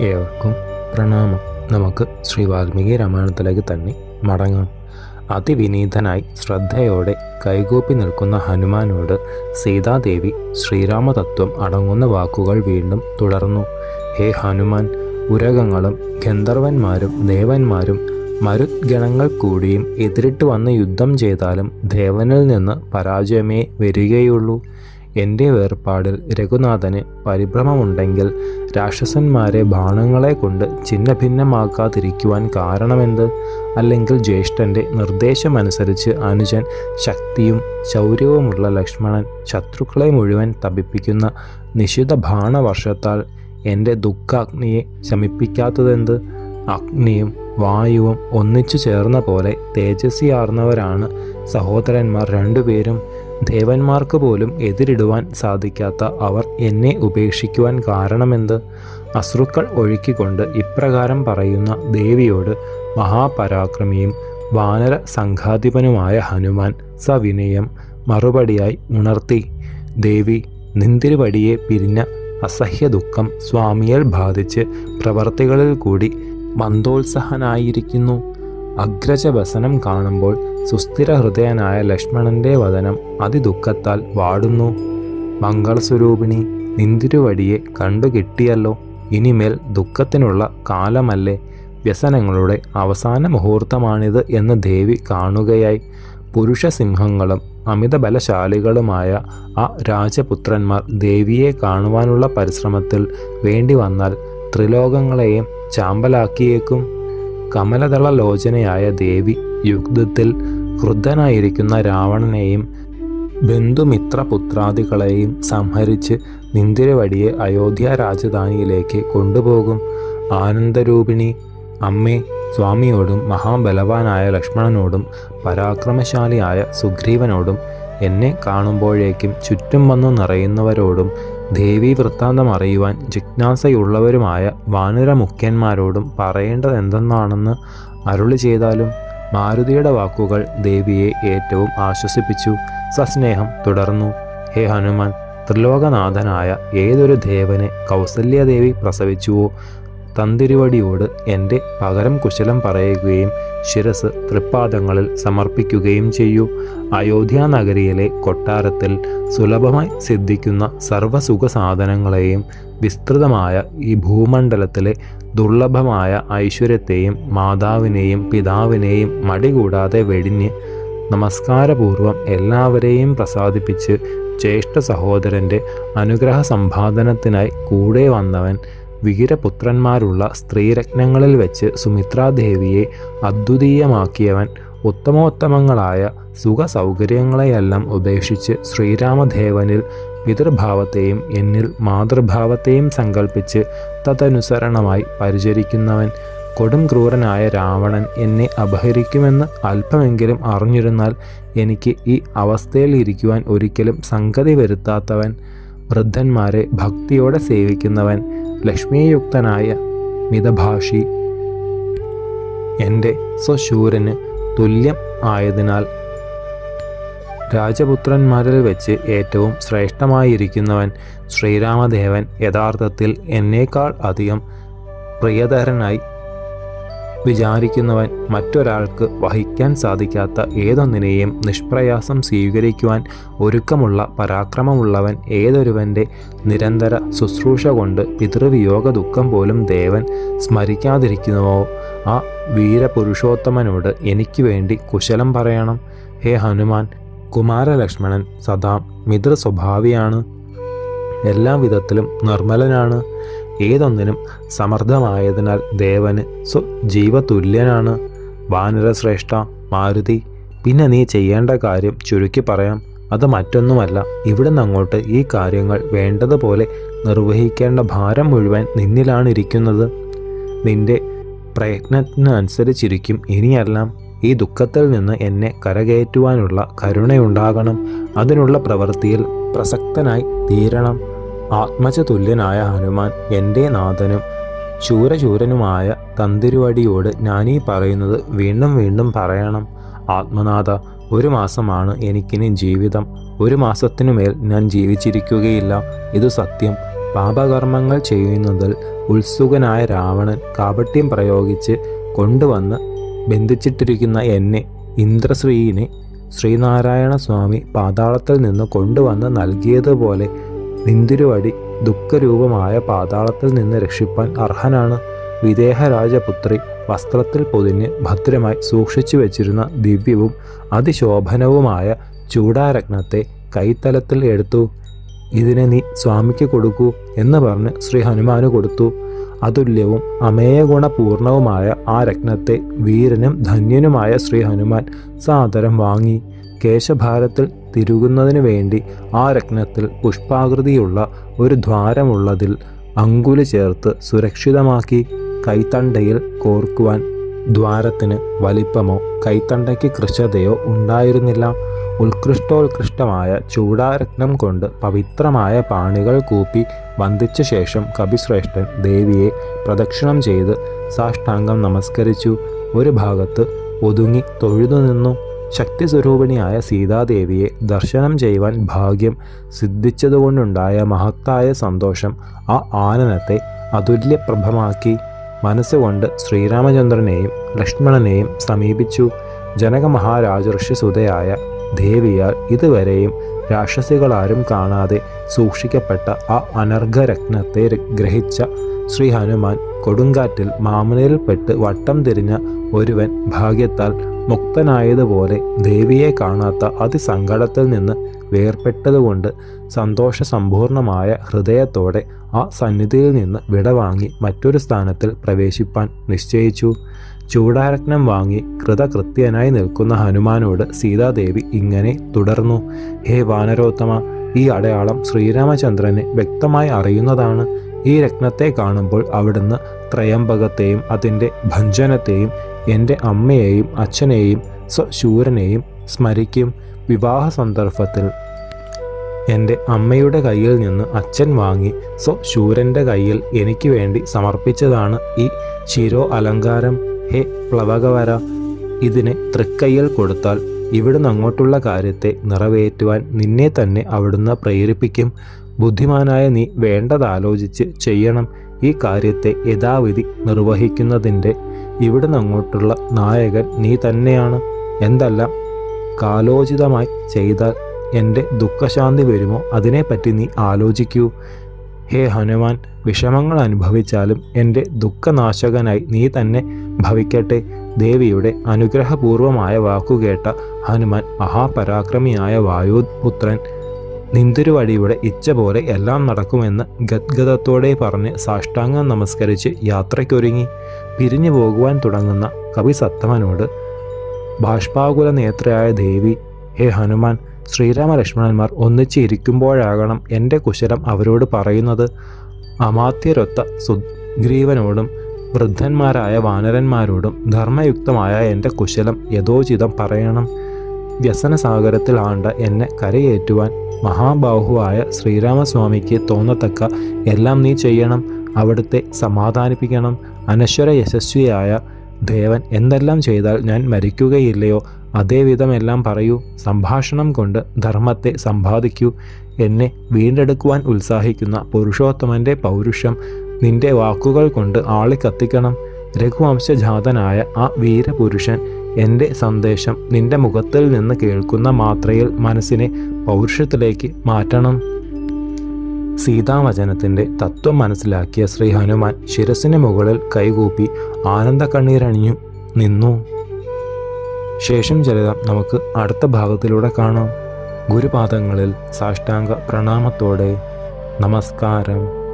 ഏവർക്കും പ്രണാമം. നമുക്ക് ശ്രീ വാൽമീകി രാമായണത്തിലേക്ക് തന്നെ മടങ്ങാം. അതിവിനീതനായി ശ്രദ്ധയോടെ കൈകൂപ്പി നിൽക്കുന്ന ഹനുമാനോട് സീതാദേവി ശ്രീരാമതത്വം അടങ്ങുന്ന വാക്കുകൾ വീണ്ടും തുടർന്നു. ഹേ ഹനുമാൻ ഉരകങ്ങളും ഗന്ധർവന്മാരും ദേവന്മാരും മരുദ്ഗണങ്ങൾ കൂടിയും എതിരിട്ട് വന്ന് യുദ്ധം ചെയ്താലും ദേവനിൽ നിന്ന് പരാജയമേ വരികയുള്ളൂ. എന്റെ വേർപാടിൽ രഘുനാഥന് പരിഭ്രമമുണ്ടെങ്കിൽ രാക്ഷസന്മാരെ ബാണങ്ങളെ കൊണ്ട് ഛിന്നഭിന്നമാക്കാതിരിക്കുവാൻ കാരണമെന്ത്? അല്ലെങ്കിൽ ജ്യേഷ്ഠന്റെ നിർദ്ദേശമനുസരിച്ച് അനുജൻ ശക്തിയും ശൗര്യവുമുള്ള ലക്ഷ്മണൻ ശത്രുക്കളെ മുഴുവൻ തപിപ്പിക്കുന്ന നിശിത ബാണവർഷത്താൽ എന്റെ ദുഃഖാഗ്നിയെ ശമിപ്പിക്കാത്തതെന്ത്? അഗ്നിയും വായുവും ഒന്നിച്ചു ചേർന്ന പോലെ തേജസ്വിയാർന്നവരാണ് സഹോദരന്മാർ രണ്ടുപേരും ദേവന്മാർക്ക് പോലും എതിരിടുവാൻ സാധിക്കാത്ത അവർ എന്നെ ഉപേക്ഷിക്കുവാൻ കാരണമെന്ത്? അശ്രുക്കൾ ഒഴുക്കിക്കൊണ്ട് ഇപ്രകാരം പറയുന്ന ദേവിയോട് മഹാപരാക്രമിയും വാനര സംഘാധിപനുമായ ഹനുമാൻ സവിനയം മറുപടിയായി ഉണർത്തി ദേവി നിന്തിരുവടിയെ പിരിഞ്ഞ അസഹ്യ ദുഃഖം സ്വാമിയാൽ ബാധിച്ച് പ്രവർത്തികളിൽ കൂടി മന്ദോത്സഹനായിരിക്കുന്നു. അഗ്രജവസനം കാണുമ്പോൾ സുസ്ഥിര ഹൃദയനായ ലക്ഷ്മണന്റെ വദനം അതിദുഃഖത്താൽ വാടുന്നു. മംഗളസ്വരൂപിണി നിന്തിരുവടിയെ കണ്ടുകിട്ടിയല്ലോ. ഇനിമേൽ ദുഃഖത്തിനുള്ള കാലമല്ലേ. വ്യസനങ്ങളുടെ അവസാന മുഹൂർത്തമാണിത് എന്ന് ദേവി കാണുകയായി. പുരുഷസിംഹങ്ങളും അമിതബലശാലികളുമായ ആ രാജപുത്രന്മാർ ദേവിയെ കാണുവാനുള്ള പരിശ്രമത്തിൽ വേണ്ടി വന്നാൽ ത്രിലോകങ്ങളെയും ചാമ്പലാക്കിയേക്കും. കമലദള ലോചനയായ ദേവി യുദ്ധത്തിൽ ക്രുദ്ധനായിരിക്കുന്ന രാവണനെയും ബന്ധുമിത്രപുത്രാദികളെയും സംഹരിച്ച് നിന്തിരവടിയെ അയോധ്യ രാജധാനിയിലേക്ക് കൊണ്ടുപോകും. ആനന്ദരൂപിണി അമ്മേ സ്വാമിയോടും മഹാബലവാനായ ലക്ഷ്മണനോടും പരാക്രമശാലിയായ സുഗ്രീവനോടും എന്നെ കാണുമ്പോഴേക്കും ചുറ്റും വന്നു നിറയുന്നവരോടും ദേവീ വൃത്താന്തം അറിയുവാൻ ജിജ്ഞാസയുള്ളവരുമായ വാനരമുഖ്യന്മാരോടും പറയേണ്ടതെന്തെന്നാണെന്ന് അരുളി ചെയ്താലും മാരുതിയുടെ വാക്കുകൾ ദേവിയെ ഏറ്റവും ആശ്വസിപ്പിച്ചു. സസ്നേഹം തുടർന്നു. ഹേ ഹനുമാൻ ത്രിലോകനാഥനായ ഏതൊരു ദേവനെ കൗസല്യദേവി പ്രസവിച്ചുവോ? തന്തിരുവടിയോട് എന്റെ പകരം കുശലം പറയുകയും ശിരസ് തൃപ്പാദങ്ങളിൽ സമർപ്പിക്കുകയും ചെയ്യൂ. അയോധ്യ നഗരിയിലെ കൊട്ടാരത്തിൽ സുലഭമായി സിദ്ധിക്കുന്ന സർവസുഖ സാധനങ്ങളെയും വിസ്തൃതമായ ഈ ഭൂമണ്ഡലത്തിലെ ദുർലഭമായ ഐശ്വര്യത്തെയും മാതാവിനെയും പിതാവിനെയും മടികൂടാതെ വെടിഞ്ഞ് നമസ്കാരപൂർവം എല്ലാവരെയും പ്രസാദിപ്പിച്ച് ജ്യേഷ്ഠ സഹോദരന്റെ അനുഗ്രഹ സമ്പാദനത്തിനായി കൂടെ വന്നവൻ വീരപുത്രന്മാരുള്ള സ്ത്രീരത്നങ്ങളിൽ വെച്ച് സുമിത്രാദേവിയെ അദ്വിതീയമാക്കിയവൻ ഉത്തമോത്തമങ്ങളായ സുഖ സൗകര്യങ്ങളെയെല്ലാം ഉപേക്ഷിച്ച് ശ്രീരാമദേവനിൽ പിതൃഭാവത്തെയും എന്നിൽ മാതൃഭാവത്തെയും സങ്കല്പിച്ച് തദനുസരണമായി പരിചരിക്കുന്നവൻ കൊടും ക്രൂരനായ രാവണൻ എന്നെ അപഹരിക്കുമെന്ന് അല്പമെങ്കിലും അറിഞ്ഞിരുന്നാൽ എനിക്ക് ഈ അവസ്ഥയിൽ ഇരിക്കുവാൻ ഒരിക്കലും സംഗതി വരുത്താത്തവൻ വൃദ്ധന്മാരെ ഭക്തിയോടെ സേവിക്കുന്നവൻ ലക്ഷ്മീയുക്തനായ മിതഭാഷി. എന്റെ സ്വശൂരന് തുല്യം ആയതിനാൽ രാജപുത്രന്മാരിൽ വെച്ച് ഏറ്റവും ശ്രേഷ്ഠമായിരിക്കുന്നവൻ ശ്രീരാമദേവൻ യഥാർത്ഥത്തിൽ എന്നേക്കാൾ അധികം പ്രിയതരനായി വിചാരിക്കുന്നവൻ മറ്റൊരാൾക്ക് വഹിക്കാൻ സാധിക്കാത്ത ഏതൊന്നിനെയും നിഷ്പ്രയാസം സ്വീകരിക്കുവാൻ ഒരുക്കമുള്ള പരാക്രമമുള്ളവൻ ഏതൊരുവന്റെ നിരന്തര ശുശ്രൂഷ കൊണ്ട് പിതൃവിയോഗ ദുഃഖം പോലും ദേവൻ സ്മരിക്കാതിരിക്കുന്നുവോ? ആ വീരപുരുഷോത്തമനോട് എനിക്ക് വേണ്ടി കുശലം പറയണം. ഹേ ഹനുമാൻ കുമാരലക്ഷ്മണൻ സദാ മിതൃ സ്വഭാവിയാണ് എല്ലാ വിധത്തിലും നിർമ്മലനാണ്. ഏതൊന്നിനും സമർത്ഥമായതിനാൽ ദേവന് സ്വജീവതുല്യനാണ് വാനരശ്രേഷ്ഠ മാരുതി പിന്നെ നീ ചെയ്യേണ്ട കാര്യം ചുരുക്കി പറയാം. അത് മറ്റൊന്നുമല്ല ഇവിടെ അങ്ങോട്ട് ഈ കാര്യങ്ങൾ വേണ്ടതുപോലെ നിർവഹിക്കേണ്ട ഭാരം മുഴുവൻ നിന്നിലാണ് ഇരിക്കുന്നത് നിന്റെ പ്രയത്നത്തിനനുസരിച്ചിരിക്കും ഇനിയെല്ലാം. ഈ ദുഃഖത്തിൽ നിന്ന് എന്നെ കരകയറ്റുവാനുള്ള കരുണയുണ്ടാകണം. അതിനുള്ള പ്രവൃത്തിയിൽ പ്രസക്തനായി തീരണം. ആത്മജതുല്യനായ ഹനുമാൻ എന്റെ നാഥനും ശൂരശൂരനുമായ തന്തിരുവടിയോട് ഞാനീ പറയുന്നത് വീണ്ടും വീണ്ടും പറയണം. ആത്മനാഥ ഒരു മാസമാണ് എനിക്കിനി ജീവിതം. ഒരു മാസത്തിനുമേൽ ഞാൻ ജീവിച്ചിരിക്കുകയില്ല. ഇത് സത്യം. പാപകർമ്മങ്ങൾ ചെയ്യുന്നതിൽ ഉത്സുകനായ രാവണൻ കാപട്യം പ്രയോഗിച്ച് കൊണ്ടുവന്ന് ബന്ധിച്ചിട്ടിരിക്കുന്ന എന്നെ ഇന്ദ്രശ്രീയിനെ ശ്രീനാരായണ സ്വാമി പാതാളത്തിൽ നിന്ന് കൊണ്ടുവന്ന് നൽകിയതുപോലെ നിന്തിരുവടി ദുഃഖരൂപമായ പാതാളത്തിൽ നിന്ന് രക്ഷിപ്പാൻ അർഹനാണ്. വിദേഹരാജപുത്രി വസ്ത്രത്തിൽ പൊതിഞ്ഞ് ഭദ്രമായി സൂക്ഷിച്ചു വെച്ചിരുന്ന ദിവ്യവും അതിശോഭനവുമായ ചൂടാരത്നത്തെ കൈത്തലത്തിൽ എടുത്തു. ഇതിനെ നീ സ്വാമിക്ക് കൊടുക്കൂ എന്ന് പറഞ്ഞ് ശ്രീ ഹനുമാന് കൊടുത്തു. അതുല്യവും അമേയഗുണപൂർണവുമായ ആ രത്നത്തെ വീരനും ധന്യനുമായ ശ്രീ ഹനുമാൻ സാദരം വാങ്ങി. കേശഭാരത്തിൽ തിരുകുന്നതിനു വേണ്ടി ആ രത്നത്തിൽ പുഷ്പാകൃതിയുള്ള ഒരു ദ്വാരമുള്ളതിൽ അങ്കുലി ചേർത്ത് സുരക്ഷിതമാക്കി കൈത്തണ്ടയിൽ കോർക്കുവാൻ ദ്വാരത്തിന് വലിപ്പമോ കൈത്തണ്ടയ്ക്ക് കൃശതയോ ഉണ്ടായിരുന്നില്ല. ഉത്കൃഷ്ടോത്കൃഷ്ടമായ ചൂടാരത്നം കൊണ്ട് പവിത്രമായ പാണികൾ കൂപ്പി വന്ദിച്ച ശേഷം കപിശ്രേഷ്ഠൻ ദേവിയെ പ്രദക്ഷിണം ചെയ്ത് സാഷ്ടാംഗം നമസ്കരിച്ചു. ഒരു ഭാഗത്ത് ഒതുങ്ങി തൊഴുതു നിന്നു. ശക്തിസ്വരൂപിണിയായ സീതാദേവിയെ ദർശനം ചെയ്യുവാൻ ഭാഗ്യം സിദ്ധിച്ചതുകൊണ്ടുണ്ടായ മഹത്തായ സന്തോഷം ആ ആനനത്തെ അതുല്യപ്രഭമാക്കി. മനസ്സുകൊണ്ട് ശ്രീരാമചന്ദ്രനെയും ലക്ഷ്മണനെയും സമീപിച്ചു. ജനക മഹാരാജർഷി സുതയായ ദേവിയാൽ ഇതുവരെയും രാക്ഷസികളാരും കാണാതെ സൂക്ഷിക്കപ്പെട്ട ആ അനർഘരത്നത്തെ ഗ്രഹിച്ച ശ്രീ ഹനുമാൻ കൊടുങ്കാറ്റിൽ മാമനയിൽപ്പെട്ട് വട്ടം തിരിഞ്ഞ ഒരുവൻ ഭാഗ്യത്താൽ മുക്തനായതുപോലെ ദേവിയെ കാണാത്ത അതിസങ്കടത്തിൽ നിന്ന് വേർപെട്ടതുകൊണ്ട് സന്തോഷസമ്പൂർണമായ ഹൃദയത്തോടെ ആ സന്നിധിയിൽ നിന്ന് വിടവാങ്ങി മറ്റൊരു സ്ഥാനത്തിൽ പ്രവേശിപ്പാൻ നിശ്ചയിച്ചു. ചൂടാരത്നം വാങ്ങി കൃതകൃത്യനായി നിൽക്കുന്ന ഹനുമാനോട് സീതാദേവി ഇങ്ങനെ തുടർന്നു ഹേ വാനരോത്തമ ഈ അടയാളം ശ്രീരാമചന്ദ്രനെ വ്യക്തമായി അറിയുന്നതാണ്. ഈ രത്നത്തെ കാണുമ്പോൾ അവിടുന്ന് ത്രയംബകത്തെയും അതിന്റെ ഭഞ്ജനത്തെയും എന്റെ അമ്മയെയും അച്ഛനെയും സ്വശൂരനെയും സ്മരിക്കും വിവാഹ സന്ദർഭത്തിൽ. എന്റെ അമ്മയുടെ കയ്യിൽ നിന്ന് അച്ഛൻ വാങ്ങി സ്വശൂരന്റെ കയ്യിൽ എനിക്ക് വേണ്ടി സമർപ്പിച്ചതാണ് ഈ ശിരോ അലങ്കാരം. ഹേ പ്ലവകവര ഇതിനെ തൃക്കയ്യിൽ കൊടുത്താൽ ഇവിടുന്ന് അങ്ങോട്ടുള്ള കാര്യത്തെ നിറവേറ്റുവാൻ നിന്നെ തന്നെ അവിടുന്ന് പ്രേരിപ്പിക്കും. ബുദ്ധിമാനായ നീ വേണ്ടതാലോചിച്ച് ചെയ്യണം. ഈ കാര്യത്തെ യഥാവിധി നിർവഹിക്കുന്നതിന്റെ ഇവിടെ അങ്ങോട്ടുള്ള നായകൻ നീ തന്നെയാണ്. എന്തെല്ലാം കാലോചിതമായി ചെയ്താൽ എന്റെ ദുഃഖശാന്തി വരുമോ? അതിനെപ്പറ്റി നീ ആലോചിക്കൂ. ഹേ ഹനുമാൻ വിഷമങ്ങൾ അനുഭവിച്ചാലും എന്റെ ദുഃഖനാശകനായി നീ തന്നെ ഭവിക്കട്ടെ. ദേവിയുടെ അനുഗ്രഹപൂർവമായ വാക്കുകേട്ട ഹനുമാൻ മഹാപരാക്രമിയായ വായുപുത്രൻ നിന്തിരുവടിയുടെ ഇച്ഛ പോലെ എല്ലാം നടക്കുമെന്ന് ഗദ്ഗതത്തോടെ പറഞ്ഞ് സാഷ്ടാംഗം നമസ്കരിച്ച് യാത്രയ്ക്കൊരുങ്ങി പിരിഞ്ഞു പോകുവാൻ തുടങ്ങുന്ന കവി സത്തമനോട് ബാഷ്പാകുല നേത്രയായ ദേവി ഹേ ഹനുമാൻ ശ്രീരാമലക്ഷ്മണന്മാർ ഒന്നിച്ച് ഇരിക്കുമ്പോഴാകണം എന്റെ കുശലം അവരോട് പറയുന്നത് അമാത്യരൊത്ത സുഗ്രീവനോടും വൃദ്ധന്മാരായ വാനരന്മാരോടും ധർമ്മയുക്തമായ എന്റെ കുശലം യഥോചിതം പറയണം. വ്യസനസാഗരത്തിൽ ആണ്ട എന്നെ കരയേറ്റുവാൻ മഹാബാഹുവായ ശ്രീരാമസ്വാമിക്ക് തോന്നത്തക്ക എല്ലാം നീ ചെയ്യണം അവിടുത്തെ സമാധാനിപ്പിക്കണം. അനശ്വര യശസ്വിയായ ദേവൻ എന്തെല്ലാം ചെയ്താൽ ഞാൻ മരിക്കുകയില്ലയോ അതേവിധം എല്ലാം പറയൂ. സംഭാഷണം കൊണ്ട് ധർമ്മത്തെ സമ്പാദിക്കൂ. എന്നെ വീണ്ടെടുക്കുവാൻ ഉത്സാഹിക്കുന്ന പുരുഷോത്തമന്റെ പൗരുഷം നിന്റെ വാക്കുകൾ കൊണ്ട് ആളിക്കത്തിക്കണം. രഘുവംശജാതനായ ആ വീരപുരുഷൻ എന്റെ സന്ദേശം നിന്റെ മുഖത്തിൽ നിന്ന് കേൾക്കുന്ന മാത്രയിൽ മനസ്സിനെ പൗരുഷത്തിലേക്ക് മാറ്റണം. സീതാവചനത്തിന്റെ തത്വം മനസ്സിലാക്കിയ ശ്രീ ഹനുമാൻ ശിരസിന് മുകളിൽ കൈകൂപ്പി ആനന്ദ കണ്ണീരണിഞ്ഞു നിന്നു. ശേഷം ചരിതം നമുക്ക് അടുത്ത ഭാഗത്തിലൂടെ കാണാം. ഗുരുപാദങ്ങളിൽ സാഷ്ടാംഗ പ്രണാമത്തോടെ നമസ്കാരം.